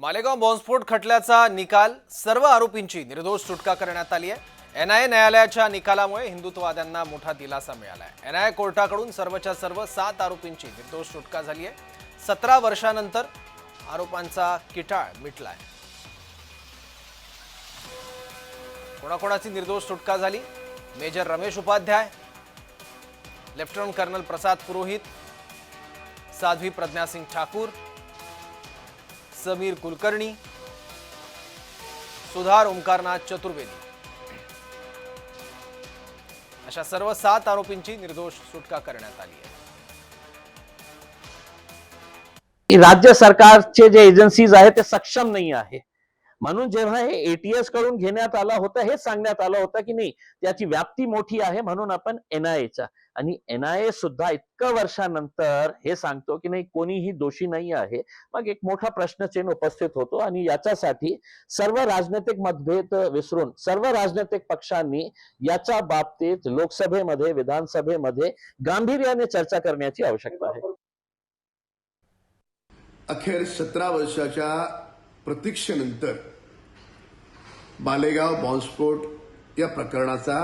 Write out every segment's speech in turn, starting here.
मालेगाव बॉम्बस्फोट खटल्याचा निकाल सर्व आरोपींची निर्दोष सुटका करण्यात आली आहे. एनआयए न्यायालयाच्या निकालामुळे हिंदुत्ववाद्यांना मोठा दिलासा मिळाला आहे एनआयए कोर्टाकडून सर्वच्या सर्व सात आरोपींची निर्दोष सुटका झाली आहे. सतरा वर्षानंतर आरोपांचा किटाळ मिटलाय. कोणाकोणाची निर्दोष सुटका झाली? Major Ramesh Upadhyay lieutenant colonel Prasad Purohit Sadhvi Pragya Singh Thakur Sameer Kulkarni सुधार ओंकारनाथ चतुर्वेदी. अशा सर्व सात आरोपींची निर्दोष सुटका करण्यात आली आहे. राज्य सरकारचे जे एजन्सीज आहेत ते सक्षम नाही आहे. म्हणून जेव्हा हे एटीएसकडून घेण्यात आलं होतं हे सांगण्यात आलं होतं की नाही त्याची व्याप्ती मोठी आहे म्हणून आपण एनआयएचा आणि एनआयए सुद्धा इतकं वर्षानंतर हे सांगतो की नाही कोणीही दोषी नाही आहे. मग एक मोठा प्रश्नचिन्ह उपस्थित होतो आणि याच्यासाठी सर्व राजनैतिक मतभेद विसरून सर्व राजनैतिक पक्षांनी याच्या बाबतीत लोकसभेमध्ये विधानसभेमध्ये गांभीर्याने चर्चा करण्याची आवश्यकता आहे. अखेर सतरा वर्षाच्या प्रतीक्षेनंतर बालेगाव बॉम्बस्फोट या प्रकरणाचा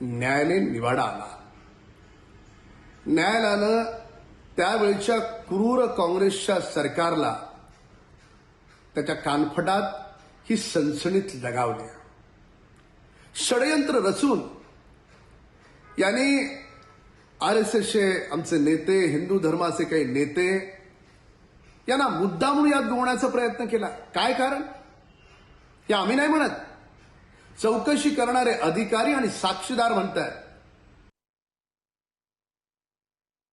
न्यायालयीन निवाडा आला. न्यायालयानं त्यावेळच्या क्रूर काँग्रेसच्या सरकारला त्याच्या कानफटात ही सणसणीत लगावली षडयंत्र रचून यांनी आर एस एसचे आमचे नेते हिंदू धर्माचे काही नेते यांना मुद्दामून यात गोवण्याचा प्रयत्न केला. काय कारण? हे आम्ही नाही म्हणत. चौकशी करणारे अधिकारी आणि साक्षीदार म्हणतात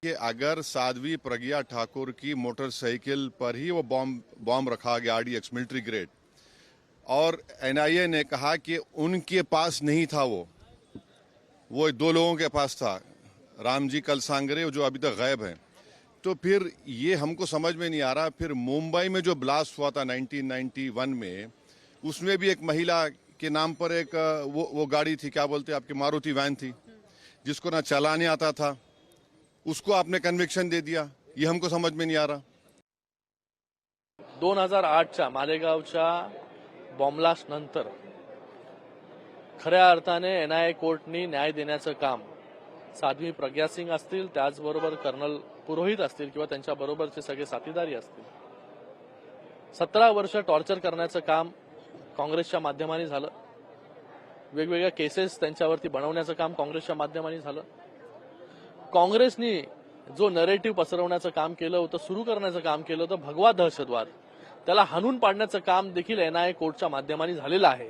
कि अगर साध्वी प्रज्ञा ठाकुर की मोटरसाइकिल पर ही वो बॉम्ब बॉम्ब रखा गया आरडीएक्स मिलिट्री ग्रेड। और एनआईए ने कहा कि उनके पास नहीं था वो। वो दो लोगों के पास था। रामजी कल सांगरे, जो अभी तक गायब हैं। तो फिर ये हमको समझ में नहीं आ रहा, फिर मुंबई में जो ब्लास्ट हुआ था 1991 में उसमें भी एक महिला के नाम पर एक, वो वो गाड़ी थी, क्या बोलते आपकी, मारुति वैन थी, जिसको ना चलाने आता था, उसको आपने कन्विक्शन दे दिया, ये हमको समझ में नहीं आ रहा। दोन हज़ार आठच्या मालेगावच्या बॉम्बलास्ट नंतर खऱ्या अर्थाने एनआयए कोर्टनी न्याय देण्याचं काम साध्वी प्रज्ञा सिंग असतील, त्याचबरोबर कर्नल पुरोहित असतील किंवा त्यांच्या बरोबरचे सगळे साथीदारी असतील, सतरा वर्ष टॉर्चर करण्याचं काम काँग्रेसच्या माध्यमाने झालं. वेगवेगळ्या केसेस त्यांच्यावरती बनवण्याचं काम काँग्रेसच्या माध्यमाने झालं. काँग्रेसनी जो नरेटिव्ह पसरवण्याचं काम केलं होतं सुरू करण्याचं काम केलं होतं भगवा दहशतवाद त्याला हाणून पाडण्याचं काम देखील एनआयए कोर्टच्या माध्यमाने झालेलं आहे.